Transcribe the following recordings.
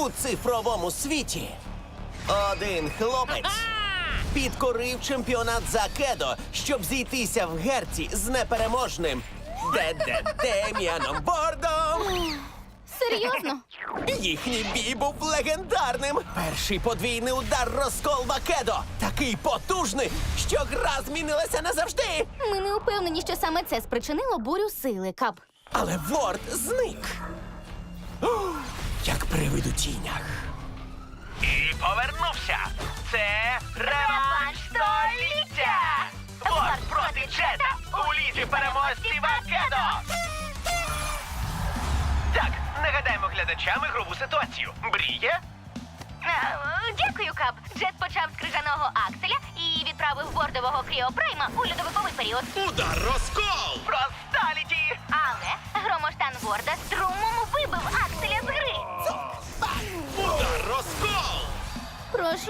У цифровому світі один хлопець підкорив чемпіонат за кедо, щоб зійтися в герці з непереможним Деде Дем'яном Бордом. Серйозно? Їхній бій був легендарним. Перший подвійний удар розкол Вакедо. Такий потужний, що гра змінилася назавжди. Ми не упевнені, що саме це спричинило бурю сили, Кап. Але Ворд зник. О, як привид у тінях. І повернувся. Це реванш століття! Ворд проти Джета у лізі переможців Акедо! Так, нагадаємо глядачам ігрову ситуацію. Бріє? Дякую, Кап. Джет почав з крижаного акселя і відправив бордового кріопрайма у льодовиковий період. Удар розкол! Просталіті! Але громоштан Ворда струмом вибив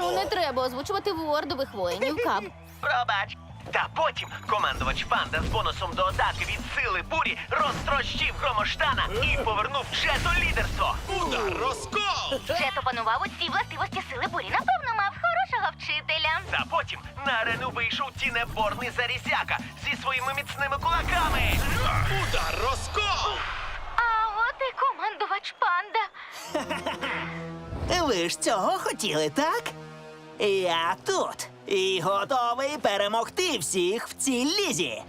Прошу, не треба озвучувати вордових воїнів, Кап. Пробач. Та потім командувач панда з бонусом до атаки від сили бурі розтрощив громоштана і повернув Джету лідерство. Удар розкол! Джет опанував усі властивості сили бурі. Напевно, мав хорошого вчителя. Та потім на арену вийшов тінеборний зарізяка зі своїми міцними кулаками. Удар розкол! А от і командувач панда. Ви ж цього хотіли, так? Я тут і готовий перемогти всіх в цій лізі.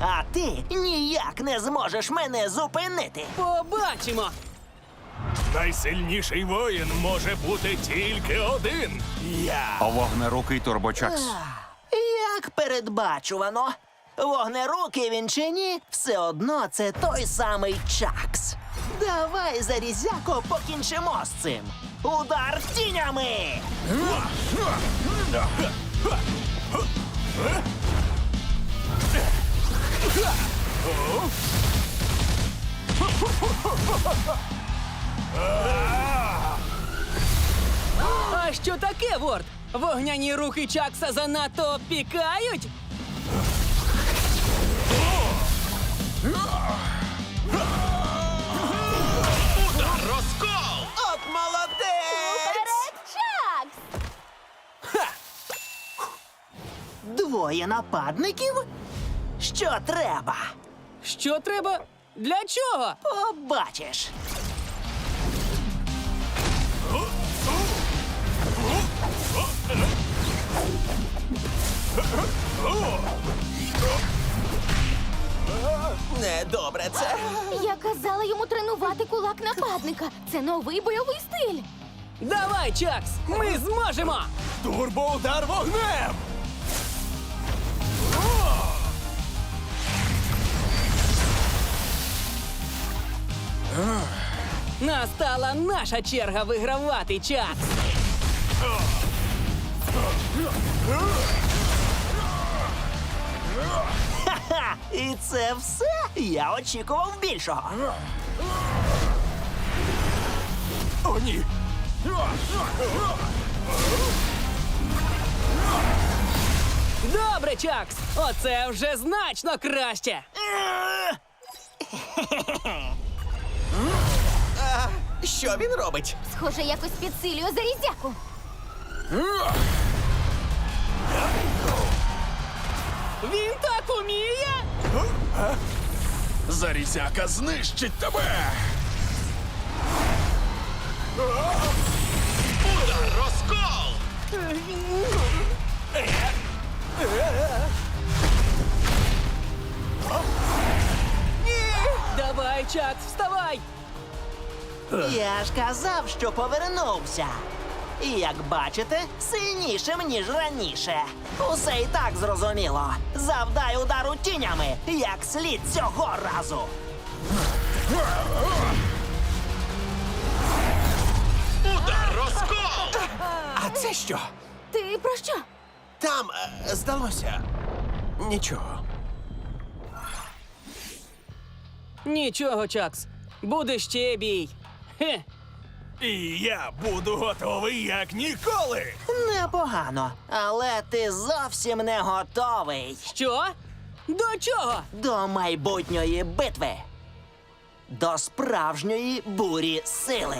А ти ніяк не зможеш мене зупинити. Побачимо. Найсильніший воїн може бути тільки один. Я. Вогнерукий турбочакс. Як передбачувано. Вогнерукий він чи ні, все одно це той самий Чакс. Давай, зарізяко, покінчимо з цим. Удар тінями! А що таке, Ворд? Вогняні рухи Чакса занадто пікають? Двоє нападників? Що треба? Що треба? Для чого? Побачиш. Недобре це. Я казала йому тренувати кулак нападника. Це новий бойовий стиль. Давай, Чакс! Ми зможемо! Турбоудар вогнем! Настала наша черга вигравати Чакс! Ха! І це все? Я очікував більшого. О, ні! Добре, Чакс! Оце вже значно краще! Що він робить? Схоже, якось підсилює зарізяку. Він так уміє! Зарізяка знищить тебе! Удар розкол! Давай, Чакс, вставай! Я ж казав, що повернувся. І як бачите, сильнішим, ніж раніше. Усе і так зрозуміло. Завдай удару тінями, як слід цього разу. Удар розкол! А це що? Ти про що? Там е, здалося. Нічого. Нічого, Чакс. Буде ще бій. Хе. І я буду готовий як ніколи! Непогано, але ти зовсім не готовий Що? До чого? до майбутньої битви. До справжньої бурі сили.